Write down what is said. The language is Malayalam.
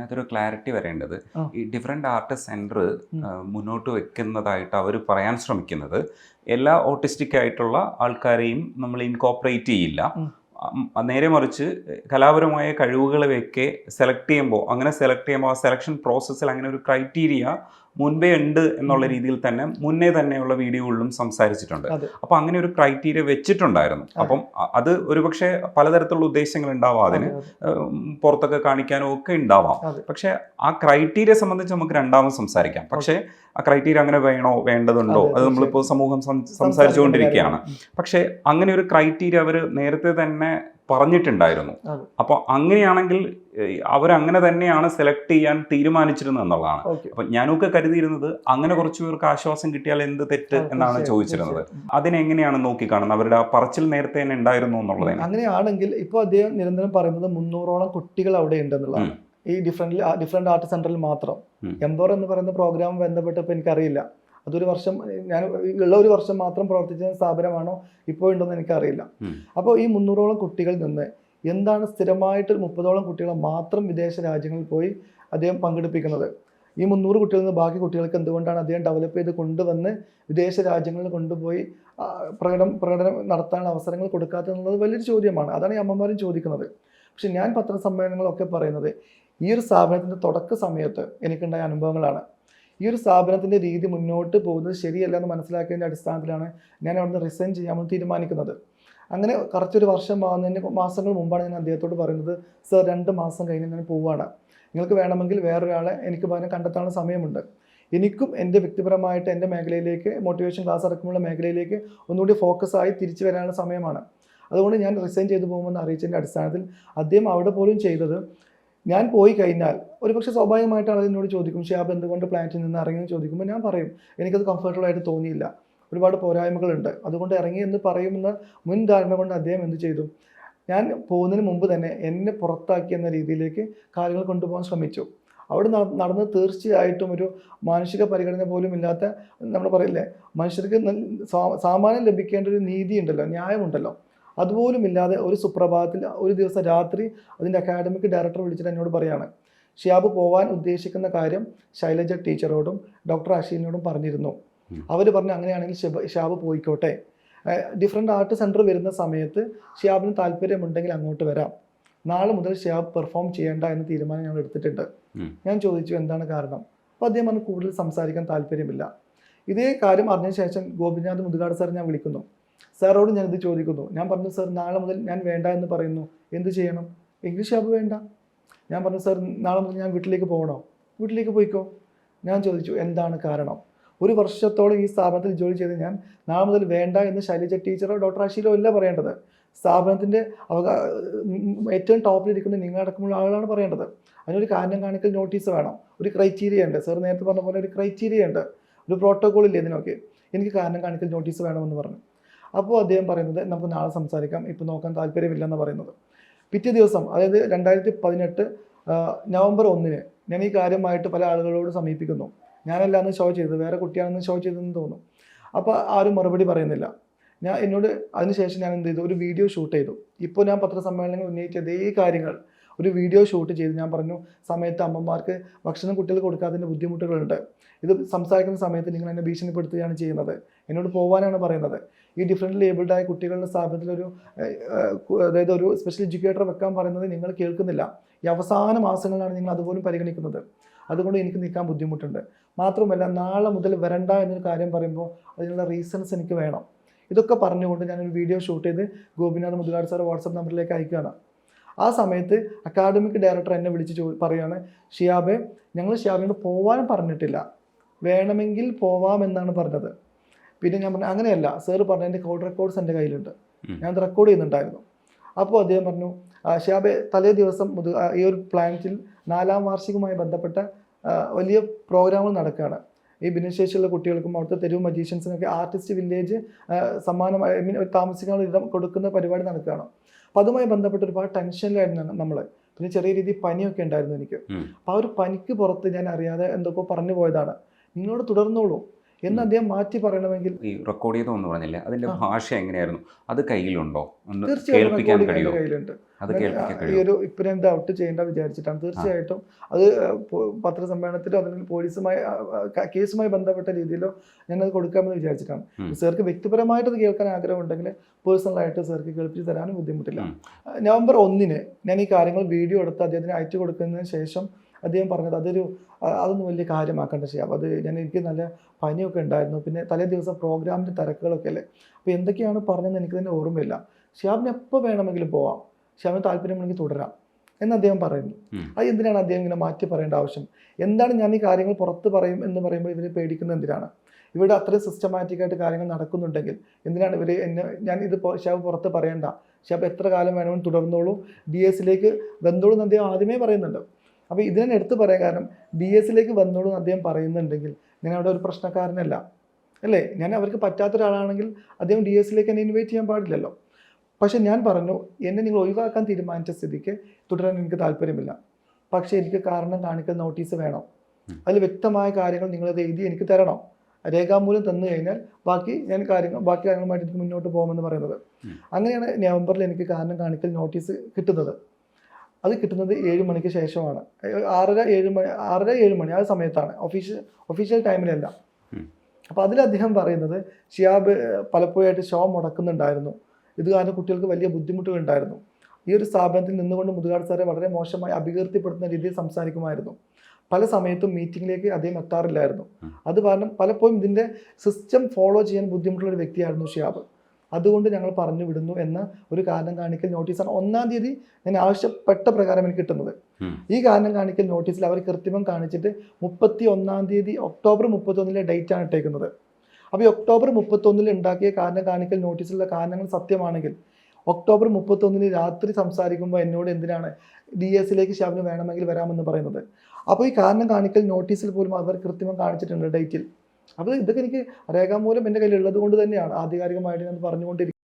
ഇതിനകത്തൊരു ക്ലാരിറ്റി വരേണ്ടത് ഈ ഡിഫറെന്റ് ആർട്ടിസ്റ്റ് സെന്റർ മുന്നോട്ട് വെക്കുന്നതായിട്ട് അവർ പറയാൻ ശ്രമിക്കുന്നത്. എല്ലാ ഓട്ടിസ്റ്റിക് ആയിട്ടുള്ള ആൾക്കാരെയും നമ്മൾ ഇൻകോപ്പറേറ്റ് ചെയ്യില്ല. നേരെ മറിച്ച് കലാപരമായ കഴിവുകളെയൊക്കെ സെലക്ട് ചെയ്യുമ്പോൾ അങ്ങനെ സെലക്ട് ചെയ്യുമ്പോൾ ആ സെലക്ഷൻ പ്രോസസ്സിൽ അങ്ങനെ ഒരു ക്രൈറ്റീരിയ മുൻപേ ഉണ്ട് എന്നുള്ള രീതിയിൽ തന്നെ മുന്നേ തന്നെയുള്ള വീഡിയോകളിലും സംസാരിച്ചിട്ടുണ്ട്. അപ്പൊ അപ്പോൾ അങ്ങനെ ഒരു ക്രൈറ്റീരിയ വെച്ചിട്ടുണ്ടായിരുന്നു. അപ്പം അത് ഒരുപക്ഷെ പലതരത്തിലുള്ള ഉദ്ദേശങ്ങൾ ഉണ്ടാവാം. അതിന് അതെ, അതെ. പുറത്തൊക്കെ കാണിക്കാനോ ഒക്കെ ഉണ്ടാവാം. പക്ഷേ ആ ക്രൈറ്റീരിയ സംബന്ധിച്ച് നമുക്ക് രണ്ടാമത് സംസാരിക്കാം. പക്ഷേ ആ ക്രൈറ്റീരിയ അങ്ങനെ വേണോ വേണ്ടതുണ്ടോ? അതെ, നമ്മളിപ്പോൾ സമൂഹം സംസാരിച്ചുകൊണ്ടിരിക്കുകയാണ്. പക്ഷേ അങ്ങനെ ഒരു ക്രൈറ്റീരിയ അവർ നേരത്തെ തന്നെ പറഞ്ഞിട്ടുണ്ടായിരുന്നു. അപ്പോൾ അങ്ങനെയാണെങ്കിൽ അവരങ്ങനെ തന്നെയാണ് സെലക്ട് ചെയ്യാൻ തീരുമാനിച്ചിരുന്നത് എന്നുള്ളതാണ്. അപ്പൊ ഞാനൊക്കെ കരുതിയിരുന്നത് അങ്ങനെ കുറച്ചു പേർക്ക് ആശ്വാസം കിട്ടിയാൽ എന്ത് തെറ്റ് എന്നാണ് ചോദിച്ചിരുന്നത്. അതിനെങ്ങനെയാണ് നോക്കിക്കാണുന്നത്? അവരുടെ ആ പറച്ചിൽ നേരത്തെ തന്നെ ഉണ്ടായിരുന്നു എന്നുള്ളതാണ് അങ്ങനെയാണെങ്കിൽ ഇപ്പോൾ അദ്ദേഹം നിരന്തരം പറയുന്നത് മുന്നൂറോളം കുട്ടികൾ അവിടെ ഉണ്ടെന്നുള്ളതാണ് ഈ ഡിഫറെന്റ് ഡിഫറെന്റ് ആർട്ട് സെന്ററിൽ മാത്രം. എംബോർ എന്ന് പറയുന്ന പ്രോഗ്രാം ബന്ധപ്പെട്ടപ്പോൾ എനിക്കറിയില്ല. അതൊരു വർഷം ഞാൻ ഉള്ള ഒരു വർഷം മാത്രം പ്രവർത്തിച്ച സ്ഥാപനമാണോ ഇപ്പോൾ ഉണ്ടെന്ന് എനിക്കറിയില്ല. അപ്പോൾ ഈ മുന്നൂറോളം കുട്ടികളിൽ നിന്ന് എന്താണ് സ്ഥിരമായിട്ട് മുപ്പതോളം കുട്ടികളെ മാത്രം വിദേശ രാജ്യങ്ങളിൽ പോയി അദ്ദേഹം പങ്കെടുപ്പിക്കുന്നത്? ഈ മുന്നൂറ് കുട്ടികളിൽ നിന്ന് ബാക്കി കുട്ടികൾക്ക് എന്തുകൊണ്ടാണ് അദ്ദേഹം ഡെവലപ്പ് ചെയ്ത് കൊണ്ടുവന്ന് വിദേശ രാജ്യങ്ങളിൽ കൊണ്ടുപോയി പ്രകടനം പ്രകടനം നടത്താനുള്ള അവസരങ്ങൾ കൊടുക്കാത്തതെന്നുള്ളത് വലിയൊരു ചോദ്യമാണ്. അതാണ് ഈ അമ്മമാരും ചോദിക്കുന്നത്. പക്ഷെ ഞാൻ പത്രസമ്മേളനങ്ങളൊക്കെ പറയുന്നത് ഈ ഒരു സ്ഥാപനത്തിന്റെ തുടക്ക സമയത്ത് എനിക്കുണ്ടായ അനുഭവങ്ങളാണ്. ഈ ഒരു സ്ഥാപനത്തിന്റെ രീതി മുന്നോട്ട് പോകുന്നത് ശരിയല്ല എന്ന് മനസ്സിലാക്കിയതിന്റെ അടിസ്ഥാനത്തിലാണ് ഞാൻ അവിടുന്ന് റിസൈൻ ചെയ്യാമെന്ന് തീരുമാനിക്കുന്നത്. അങ്ങനെ കറക്റ്റ് ഒരു വർഷം ആകുന്നതിന് മാസങ്ങൾ മുമ്പാണ് ഞാൻ അദ്ദേഹത്തോട് പറയുന്നത് സർ രണ്ട് മാസം കഴിഞ്ഞ് ഞാൻ പോവുകയാണ് നിങ്ങൾക്ക് വേണമെങ്കിൽ വേറൊരാളെ എനിക്ക് പകരം കണ്ടെത്താനുള്ള സമയമുണ്ട്. എനിക്കും എന്റെ വ്യക്തിപരമായിട്ട് എന്റെ മേഖലയിലേക്ക് മോട്ടിവേഷൻ ക്ലാസ് അടക്കമുള്ള മേഖലയിലേക്ക് ഒന്നുകൂടി ഫോക്കസ് ആയി തിരിച്ചു വരാനുള്ള സമയമാണ്. അതുകൊണ്ട് ഞാൻ റിസൈൻ ചെയ്തു പോകുമെന്ന് അറിയിച്ചതിന്റെ അടിസ്ഥാനത്തിൽ അദ്ദേഹം അവിടെ പോലും ചെയ്തത് ഞാൻ പോയി കഴിഞ്ഞാൽ ഒരുപക്ഷെ സ്വാഭാവികമായിട്ട് സ്വാഭാവികമായിട്ടാണ് എന്നോട് ചോദിക്കും ഷിയാബ് എന്തുകൊണ്ട് പ്ലാന്റിൽ നിന്ന് ഇറങ്ങി ചോദിക്കുമ്പോൾ ഞാൻ പറയും എനിക്കത് കംഫർട്ടബിൾ ആയിട്ട് തോന്നിയില്ല. ഒരുപാട് പോരായ്മകളുണ്ട്. അതുകൊണ്ട് ഇറങ്ങി എന്ന് പറയുമെന്ന മുൻധാരണ കൊണ്ട് അദ്ദേഹം എന്ത് ചെയ്തു? ഞാൻ പോകുന്നതിന് മുമ്പ് തന്നെ എന്നെ പുറത്താക്കി എന്ന രീതിയിലേക്ക് കാര്യങ്ങൾ കൊണ്ടുപോകാൻ ശ്രമിച്ചു. അവിടെ നടന്ന് തീർച്ചയായിട്ടും ഒരു മാനുഷിക പരിഗണന പോലും ഇല്ലാത്ത നമ്മൾ പറയില്ലേ മനുഷ്യർക്ക് സാമാന്യം ലഭിക്കേണ്ട ഒരു നീതി ഉണ്ടല്ലോ ന്യായമുണ്ടല്ലോ. അതുപോലും ഇല്ലാതെ ഒരു സുപ്രഭാതത്തിൽ ഒരു ദിവസം രാത്രി അതിന്റെ അക്കാഡമിക് ഡയറക്ടർ വിളിച്ചിട്ട് എന്നോട് പറയാണ് ഷിയാബ് പോവാൻ ഉദ്ദേശിക്കുന്ന കാര്യം ശൈലജ ടീച്ചറോടും ഡോക്ടർ അഷീലിനോടും പറഞ്ഞിരുന്നു. അവർ പറഞ്ഞു അങ്ങനെയാണെങ്കിൽ ഷിബ- ഷിയാബ് പോയിക്കോട്ടെ. ഡിഫറെന്റ് ആർട്ട് സെന്റർ വരുന്ന സമയത്ത് ഷിയാബിന് താല്പര്യമുണ്ടെങ്കിൽ അങ്ങോട്ട് വരാം. നാളെ മുതൽ ഷിയാബ് പെർഫോം ചെയ്യേണ്ട എന്ന തീരുമാനം ഞങ്ങൾ എടുത്തിട്ടുണ്ട്. ഞാൻ ചോദിച്ചു എന്താണ് കാരണം? അപ്പോൾ അദ്ദേഹം പറഞ്ഞു കൂടുതൽ സംസാരിക്കാൻ താല്പര്യമില്ല. ഇതേ കാര്യം അറിഞ്ഞ ശേഷം ഗോപിനാഥ് മുതുകാട് സാർ ഞാൻ വിളിക്കുന്നു. സാറോട് ഞാനിത് ചോദിക്കുന്നു. ഞാൻ പറഞ്ഞു സാർ നാളെ മുതൽ ഞാൻ വേണ്ട എന്ന് പറയുന്നു. എന്ത് ചെയ്യണം? ഇംഗ്ലീഷ് ആപ്പ് വേണ്ട. ഞാൻ പറഞ്ഞു സാർ നാളെ മുതൽ ഞാൻ വീട്ടിലേക്ക് പോകണോ? വീട്ടിലേക്ക് പോയിക്കോ. ഞാൻ ചോദിച്ചു എന്താണ് കാരണം? ഒരു വർഷത്തോളം ഈ സ്ഥാപനത്തിൽ ജോലി ചെയ്ത് ഞാൻ നാളെ മുതൽ വേണ്ട എന്ന് ശൈലജ ടീച്ചറോ ഡോക്ടർ അശീലോ അല്ല പറയേണ്ടത്. സ്ഥാപനത്തിന്റെ ഏറ്റവും ടോപ്പിലിരിക്കുന്ന നിങ്ങളടക്കമുള്ള ആളുകളാണ് പറയേണ്ടത്. അതിനൊരു കാരണം കാണിക്കൽ നോട്ടീസ് വേണം. ഒരു ക്രൈറ്റീരിയ ഉണ്ട്. സാർ നേരത്തെ പറഞ്ഞ പോലെ ഒരു ക്രൈറ്റീരിയ ഉണ്ട്. ഒരു പ്രോട്ടോകോൾ ഇല്ലേ ഇതിനൊക്കെ? എനിക്ക് കാരണം കാണിക്കൽ നോട്ടീസ് വേണമെന്ന് പറഞ്ഞു. അപ്പോൾ അദ്ദേഹം പറയുന്നത് നമുക്ക് നാളെ സംസാരിക്കാം. ഇപ്പോൾ നോക്കാൻ താല്പര്യമില്ലെന്ന് പറയുന്നത്. പിറ്റേ ദിവസം അതായത് രണ്ടായിരത്തി പതിനെട്ട് നവംബർ ഒന്നിന് ഞാൻ ഈ കാര്യമായിട്ട് പല ആളുകളോട് സമീപിക്കുന്നു. ഞാനല്ല അന്ന് ഷോ ചെയ്തത് വേറെ കുട്ടിയാണെന്ന് ഷോ ചെയ്തതെന്ന് തോന്നുന്നു അപ്പോൾ ആരും മറുപടി പറയുന്നില്ല. ഞാൻ എന്നോട് അതിനുശേഷം ഞാൻ എന്ത് ചെയ്തു? ഒരു വീഡിയോ ഷൂട്ട് ചെയ്തു. ഇപ്പോൾ ഞാൻ പത്രസമ്മേളനങ്ങൾ ഉന്നയിച്ച അതേ കാര്യങ്ങൾ ഒരു വീഡിയോ ഷൂട്ട് ചെയ്ത്. ഞാൻ പറഞ്ഞു സമയത്ത് അമ്മമാർക്ക് ഭക്ഷണം കുട്ടികൾക്ക് കൊടുക്കാത്തതിന്റെ ബുദ്ധിമുട്ടുകളുണ്ട്. ഇത് സംസാരിക്കുന്ന സമയത്ത് നിങ്ങൾ എന്നെ ഭീഷണിപ്പെടുത്തുകയാണ് ചെയ്യുന്നത്. എന്നോട് പോകാനാണ് പറയുന്നത്. ഈ ഡിഫറെന്റ് ലേബിൾഡായ ആയ കുട്ടികളുടെ സ്ഥാപനത്തിലൊരു അതായത് ഒരു സ്പെഷ്യൽ എഡ്യൂക്കേറ്റർ വെക്കാൻ പറയുന്നത് നിങ്ങൾ കേൾക്കുന്നില്ല. ഈ അവസാന മാസങ്ങളിലാണ് നിങ്ങൾ അതുപോലും പരിഗണിക്കുന്നത്. അതുകൊണ്ട് എനിക്ക് നിൽക്കാൻ ബുദ്ധിമുട്ടുണ്ട്. മാത്രമല്ല നാളെ മുതൽ വരണ്ട എന്നൊരു കാര്യം പറയുമ്പോൾ അതിനുള്ള റീസൺസ് എനിക്ക് വേണം. ഇതൊക്കെ പറഞ്ഞുകൊണ്ട് ഞാനൊരു വീഡിയോ ഷൂട്ട് ചെയ്ത് ഗോപിനാഥ് മുതുകാട് സാർ വാട്സപ്പ് നമ്പറിലേക്ക് അയക്കുകയാണ്. ആ സമയത്ത് അക്കാഡമിക് ഡയറക്ടർ എന്നെ വിളിച്ച് ചോ പറയുകയാണ് ഷിയാബെ ഞങ്ങൾ ഷിയാബിനോട് പോവാൻ പറഞ്ഞിട്ടില്ല. വേണമെങ്കിൽ പോവാമെന്നാണ് പറഞ്ഞത്. പിന്നെ ഞാൻ പറഞ്ഞു അങ്ങനെയല്ല. സാറ് പറഞ്ഞ എന്റെ കോൾ റെക്കോർഡ്സ് എന്റെ കയ്യിലുണ്ട്. ഞാൻ അത് റെക്കോർഡ് ചെയ്യുന്നുണ്ടായിരുന്നു. അപ്പോൾ അദ്ദേഹം പറഞ്ഞു "ആ, ഷിയാബെ തലേ ദിവസം മുതൽ ആ, ഈ ഒരു പ്ലാനറ്റിൽ നാലാം വാർഷികവുമായി ബന്ധപ്പെട്ട വലിയ പ്രോഗ്രാമുകൾ നടക്കുകയാണ്. ഈ ഭിന്നശേഷിയുള്ള കുട്ടികൾക്കും അവിടുത്തെ തെരുവ് മജീഷ്യൻസിനൊക്കെ ആർട്ടിസ്റ്റ് വില്ലേജ് സമ്മാനമായി ഐ മീൻ താമസിക്കാനുള്ള ഇടം കൊടുക്കുന്ന പരിപാടി നടക്കുകയാണ്. അപ്പോൾ അതുമായി ബന്ധപ്പെട്ട് ഒരുപാട് ടെൻഷനിലായിരുന്നു നമ്മൾ. പിന്നെ ചെറിയ രീതിയിൽ പനിയൊക്കെ ഉണ്ടായിരുന്നു എനിക്ക്. അപ്പോൾ ആ ഒരു പനിക്ക് പുറത്ത് ഞാൻ അറിയാതെ എന്തൊക്കെ പറഞ്ഞു പോയതാണ്. നിങ്ങളോട് തുടർന്നോളൂ. എന്ന് അദ്ദേഹം മാറ്റി പറയണമെങ്കിൽ ഈ റെക്കോർഡ് ചെയ്തോന്ന് പറഞ്ഞില്ലേ. അതിന്റെ. ഭാഷ എങ്ങനെയായിരുന്നു? അത് കയ്യിലുണ്ടോ? തീർച്ചയായിട്ടും കയ്യിലുണ്ട്. ഈ ഒരു ഇപ്പം ഞാൻ ഡൗട്ട് ചെയ്യേണ്ട വിചാരിച്ചിട്ടാണ്. തീർച്ചയായിട്ടും അത് പത്രസമ്മേളനത്തിലോ അല്ലെങ്കിൽ പോലീസുമായി കേസുമായി ബന്ധപ്പെട്ട രീതിയിലോ ഞാൻ അത് കൊടുക്കാമെന്ന് വിചാരിച്ചിട്ടാണ്. സാർക്ക് വ്യക്തിപരമായിട്ട് അത് കേൾക്കാൻ ആഗ്രഹമുണ്ടെങ്കിൽ പേഴ്സണലായിട്ട് സാർക്ക് കേൾപ്പിച്ച് തരാനും ബുദ്ധിമുട്ടില്ല. നവംബർ ഒന്നിന് ഞാൻ ഈ കാര്യങ്ങൾ വീഡിയോ എടുത്ത് അദ്ദേഹത്തിന് അയച്ചു കൊടുക്കുന്നതിന് ശേഷം അദ്ദേഹം പറഞ്ഞത് അതൊരു അതൊന്നും വലിയ കാര്യമാക്കേണ്ട ചെയ്യാം. അത് ഞാൻ എനിക്ക് നല്ല പനിയൊക്കെ ഉണ്ടായിരുന്നു. പിന്നെ തലേ ദിവസം പ്രോഗ്രാമിന്റെ തിരക്കുകളൊക്കെ അല്ലേ? അപ്പോൾ എന്തൊക്കെയാണ് പറഞ്ഞതെന്ന് എനിക്ക് തന്നെ ഓർമ്മയില്ല. ഷിയാബിന് എപ്പോൾ വേണമെങ്കിലും പോവാം. ഷിയാബിന് താല്പര്യമുണ്ടെങ്കിൽ തുടരാം എന്ന് അദ്ദേഹം പറയുന്നു. അത് എന്തിനാണ് അദ്ദേഹം ഇങ്ങനെ മാറ്റി പറയേണ്ട ആവശ്യം? എന്താണ് ഞാൻ ഈ കാര്യങ്ങൾ പുറത്ത് പറയും എന്ന് പറയുമ്പോൾ ഇവർ പേടിക്കുന്നത് എന്തിനാണ്? ഇവിടെ അത്രയും സിസ്റ്റമാറ്റിക് ആയിട്ട് കാര്യങ്ങൾ നടക്കുന്നുണ്ടെങ്കിൽ എന്തിനാണ് ഇവർ എന്നെ ഞാൻ ഇത് ഷാബ് പുറത്ത് പറയണ്ട. ഷാബ് എത്ര കാലം വേണമെങ്കിലും തുടർന്നോളൂ. ഡി എസിലേക്ക് ബന്ധോളൂ എന്ന് അദ്ദേഹം ആദ്യമേ പറയുന്നുണ്ട്. അപ്പോൾ ഇതിനെ എടുത്തു പറയാൻ കാരണം ഡി എസിലേക്ക് വന്നോളൂ അദ്ദേഹം പറയുന്നുണ്ടെങ്കിൽ ഞാൻ അവിടെ ഒരു പ്രശ്നക്കാരനല്ല. അല്ലേ? ഞാൻ അവർക്ക് പറ്റാത്ത ഒരാളാണെങ്കിൽ അദ്ദേഹം ഡി എസിലേക്ക് എന്നെ ഇൻവൈറ്റ് ചെയ്യാൻ പാടില്ലല്ലോ. പക്ഷെ ഞാൻ പറഞ്ഞു എന്നെ നിങ്ങൾ ഒഴിവാക്കാൻ തീരുമാനിച്ച സ്ഥിതിക്ക് തുടരാൻ എനിക്ക് താല്പര്യമില്ല. പക്ഷേ എനിക്ക് കാരണം കാണിക്കൽ നോട്ടീസ് വേണം. അതിൽ വ്യക്തമായ കാര്യങ്ങൾ നിങ്ങളത് എഴുതി എനിക്ക് തരണം. രേഖാമൂലം തന്നു കഴിഞ്ഞാൽ ബാക്കി ഞാൻ കാര്യങ്ങൾ ബാക്കി കാര്യങ്ങളുമായിട്ട് എനിക്ക് മുന്നോട്ട് പോകുമെന്ന് പറയുന്നത്. അങ്ങനെയാണ് നവംബറിൽ എനിക്ക് കാരണം കാണിക്കൽ നോട്ടീസ് കിട്ടുന്നത്. അത് കിട്ടുന്നത് ഏഴ് മണിക്ക് ശേഷമാണ്. ആറര ഏഴ് മണി ആറര ഏഴ് മണി ആ സമയത്താണ്. ഒഫീഷ്യൽ ഒഫീഷ്യൽ ടൈമിലല്ല. അപ്പോൾ അതിൽ അദ്ദേഹം പറയുന്നത് ഷിയാബ് പലപ്പോഴും പലപ്പോഴായിട്ട് ഷോ മുടക്കുന്നുണ്ടായിരുന്നു. ഇത് കാരണം കുട്ടികൾക്ക് വലിയ ബുദ്ധിമുട്ടുകൾ ഉണ്ടായിരുന്നു. ഈ ഒരു സ്ഥാപനത്തിൽ നിന്നുകൊണ്ട് മുതുകാട് സാറെ വളരെ മോശമായി അഭികീർത്തിപ്പെടുത്തുന്ന രീതിയിൽ സംസാരിക്കുമായിരുന്നു. പല സമയത്തും മീറ്റിങ്ങിലേക്ക് അദ്ദേഹം എത്താറില്ലായിരുന്നു. അത് കാരണം പലപ്പോഴും ഇതിന്റെ സിസ്റ്റം ഫോളോ ചെയ്യാൻ ബുദ്ധിമുട്ടുള്ള ഒരു വ്യക്തിയായിരുന്നു ഷിയാബ്. അതുകൊണ്ട് ഞങ്ങൾ പറഞ്ഞു വിടുന്നു എന്ന ഒരു കാരണം കാണിക്കൽ നോട്ടീസാണ് ഒന്നാം തീയതി ഞാൻ ആവശ്യപ്പെട്ട പ്രകാരം എനിക്ക് കിട്ടുന്നത്. ഈ കാരണം കാണിക്കൽ നോട്ടീസിൽ അവർ കൃത്രിമം കാണിച്ചിട്ട് മുപ്പത്തി ഒന്നാം തീയതി ഒക്ടോബർ മുപ്പത്തൊന്നിലെ ഡേറ്റ് ആണ് ഇട്ടേക്കുന്നത്. അപ്പോൾ ഈ ഒക്ടോബർ മുപ്പത്തൊന്നിൽ ഉണ്ടാക്കിയ കാരണം കാണിക്കൽ നോട്ടീസിലുള്ള കാരണങ്ങൾ സത്യമാണെങ്കിൽ ഒക്ടോബർ മുപ്പത്തൊന്നിന് രാത്രി സംസാരിക്കുമ്പോൾ എന്നോട് എന്തിനാണ് ഡി എസിലേക്ക് ഷാബിന് വേണമെങ്കിൽ വരാമെന്ന് പറയുന്നത്? അപ്പോൾ ഈ കാരണം കാണിക്കൽ നോട്ടീസിൽ പോലും അവർ കൃത്രിമം കാണിച്ചിട്ടുണ്ട് ഡേറ്റിൽ അപ്പോൾ ഇതൊക്കെ എനിക്ക് രേഖാമൂലം എന്റെ കയ്യിൽ ഉള്ളത് കൊണ്ട് തന്നെയാണ് ആധികാരികമായിട്ട് ഞാൻ പറഞ്ഞുകൊണ്ടിരിക്കുന്നത്.